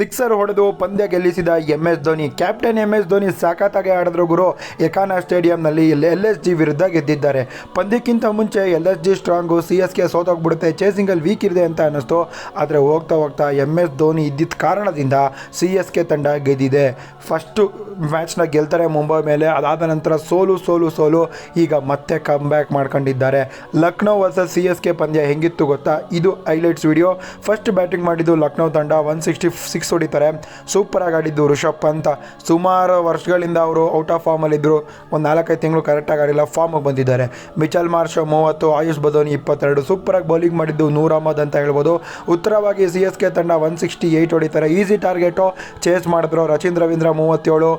Sixer ಹೊಡೆದು ಪಂದ್ಯ ಗೆಲ್ಲಿಸಿದ M S Dhoni. Captain M S Dhoni ಸಾಕತ್ತಾಗಿ ಆಡಿದ್ರು ಗುರು. ಎಕಾನಾ ಸ್ಟೇಡಿಯಂನಲ್ಲಿ ಎಲ್ ಎಸ್ ಜಿ ವಿರುದ್ಧ ಗೆದ್ದಿದ್ದಾರೆ. ಪಂದ್ಯಕ್ಕಿಂತ ಮುಂಚೆ L S G strong C S K ಸೋತೋಗ್ಬಿಡುತ್ತೆ. ಚೇಸಿಂಗಲ್ಲಿ ವೀಕ್ ಇದೆ ಅಂತ ಅನ್ನಿಸ್ತು. ಆದರೆ ಹೋಗ್ತಾ ಹೋಗ್ತಾ ಎಂ ಎಸ್ ಧೋನಿ ಇದ್ದಿದ್ದ ಕಾರಣದಿಂದ ಸಿ ಎಸ್ ಕೆ ತಂಡ ಗೆದ್ದಿದೆ. ಫಸ್ಟು ಮ್ಯಾಚ್ನ ಗೆಲ್ತಾರೆ ಮುಂಬೈ ಮೇಲೆ. ಅದಾದ ನಂತರ ಸೋಲು ಸೋಲು ಸೋಲು. ಈಗ ಮತ್ತೆ ಕಮ್ ಬ್ಯಾಕ್ ಮಾಡ್ಕೊಂಡಿದ್ದಾರೆ. Lucknow versus C S K ಪಂದ್ಯ ಹೆಂಗಿತ್ತು ಗೊತ್ತಾ? ಇದು ಹೈಲೈಟ್ಸ್ ವಿಡಿಯೋ. ಫಸ್ಟ್ ಬ್ಯಾಟಿಂಗ್ ಮಾಡಿದ್ದು ಲಕ್ನೋ ತಂಡ. ಒನ್ ಸಿಕ್ಸ್ಟಿ ಸಿಕ್ಸ್ ಹೊಡಿತಾರೆ ಸೂಪರಾಗಿ ಆಡಿದ್ದು ಋಷಭ್ ಅಂತ ಸುಮಾರು ವರ್ಷಗಳಿಂದ ಅವರು ಔಟ್ ಆಫ್ ಫಾರ್ಮಲ್ಲಿದ್ದರು ಒಂದು ನಾಲ್ಕೈದು ತಿಂಗಳು ಕರೆಕ್ಟಾಗಿ ಆಡಿಲ್ಲ ಫಾರ್ಮಿಗೆ ಬಂದಿದ್ದಾರೆ. ಮಿಚಲ್ ಮಾರ್ಷ ಮೂವತ್ತು, ಆಯುಷ್ ಬದೋನಿ ಇಪ್ಪತ್ತೆರಡು. ಸೂಪರಾಗಿ ಬೌಲಿಂಗ್ ಮಾಡಿದ್ದು ನೂರ್ ಅಹಮದ್ ಅಂತ ಹೇಳ್ಬೋದು. ಉತ್ತರವಾಗಿ ಸಿ ಎಸ್ ಕೆ ತಂಡ ಒನ್ ಸಿಕ್ಸ್ಟಿ ಏಯ್ಟ್ ಹೊಡಿತಾರೆ ಈಸಿ ಟಾರ್ಗೆಟು ಚೇಸ್ ಮಾಡಿದ್ರು ರಚೀಂದ್ರ ರವೀಂದ್ರ ಮೂವತ್ತೇಳು.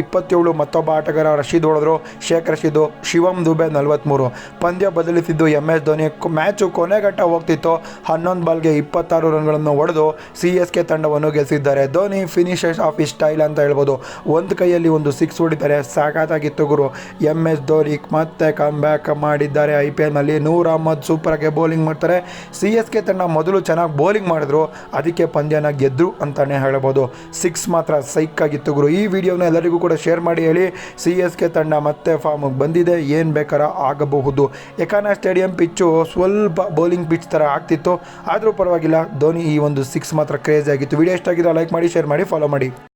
ಇಪ್ಪತ್ತೇಳು ಮತ್ತೊಬ್ಬ ಆಟಗಾರ ರಶೀದ್ ಹೊಡೆದ್ರು. ಶೇಖ್ ರಶೀದು ಶಿವಮ್ ದುಬೆ ನಲವತ್ತ್ಮೂರು ಪಂದ್ಯ ಬದಲಿಸಿದ್ದು ಎಂ ಎಸ್ ಧೋನಿ ಮ್ಯಾಚು ಕೊನೆಘಟ್ಟ ಹೋಗ್ತಿತ್ತು. ಹನ್ನೊಂದು ಬಾಲ್ಗೆ ಇಪ್ಪತ್ತಾರು ರನ್ಗಳನ್ನು ಹೊಡೆದು ಸಿ ಎಸ್ ಕೆ ತಂಡವನ್ನು ಗೆಲ್ಲಿಸಿದ್ದಾರೆ. ಧೋನಿ ಫಿನಿಷರ್ಸ್ ಆಫ್ ಈ ಸ್ಟೈಲ್ ಅಂತ ಹೇಳ್ಬೋದು. ಒಂದು ಕೈಯಲ್ಲಿ ಒಂದು ಸಿಕ್ಸ್ ಹೊಡಿತಾರೆ. ಸಾಕಾಗಿತ್ತು ಗುರು. ಎಂ ಎಸ್ ಧೋನಿ ಮತ್ತೆ ಕಮ್ ಬ್ಯಾಕ್ ಮಾಡಿದ್ದಾರೆ. ಐ ಪಿ ಎಲ್ನಲ್ಲಿ ನೂರ್ ಅಹಮದ್ ಸೂಪರಾಗಿ ಬೌಲಿಂಗ್ ಮಾಡ್ತಾರೆ. ಸಿ ಎಸ್ ಕೆ ತಂಡ ಮೊದಲು ಚೆನ್ನಾಗಿ ಬೌಲಿಂಗ್ ಮಾಡಿದ್ರು. ಅದಕ್ಕೆ ಪಂದ್ಯನ ಗೆದ್ದರು ಅಂತಲೇ ಹೇಳ್ಬೋದು. ಸಿಕ್ಸ್ ಮಾತ್ರ ಸೈಕ್ ಆಗಿತ್ತು ಗುರು. ಈ ವಿಡಿಯೋನ ಎಲ್ಲರಿಗೂ ಕೂಡ ಶೇರ್ ಮಾಡಿ ಹೇಳಿ. ಸಿ ಎಸ್ ಕೆ ತಂಡ ಮತ್ತೆ ಫಾರ್ಮಿಗೆ ಬಂದಿದೆ. ಏನು ಬೇಕಾರ ಆಗಬಹುದು. ಎಕಾನ ಸ್ಟೇಡಿಯಂ ಪಿಚ್ಚು ಸ್ವಲ್ಪ ಬೌಲಿಂಗ್ ಪಿಚ್ ಥರ ಆಗ್ತಿತ್ತು. ಆದರೂ ಪರವಾಗಿಲ್ಲ, ಧೋನಿ ಈ ಒಂದು ಸಿಕ್ಸ್ ಮಾತ್ರ ಕ್ರೇಜ್ ಆಗಿತ್ತು. ವಿಡಿಯೋ ಇಷ್ಟ ಲೈಕ್ ಮಾಡಿ ಶೇರ್ ಮಾಡಿ ಫಾಲೋ ಮಾಡಿ.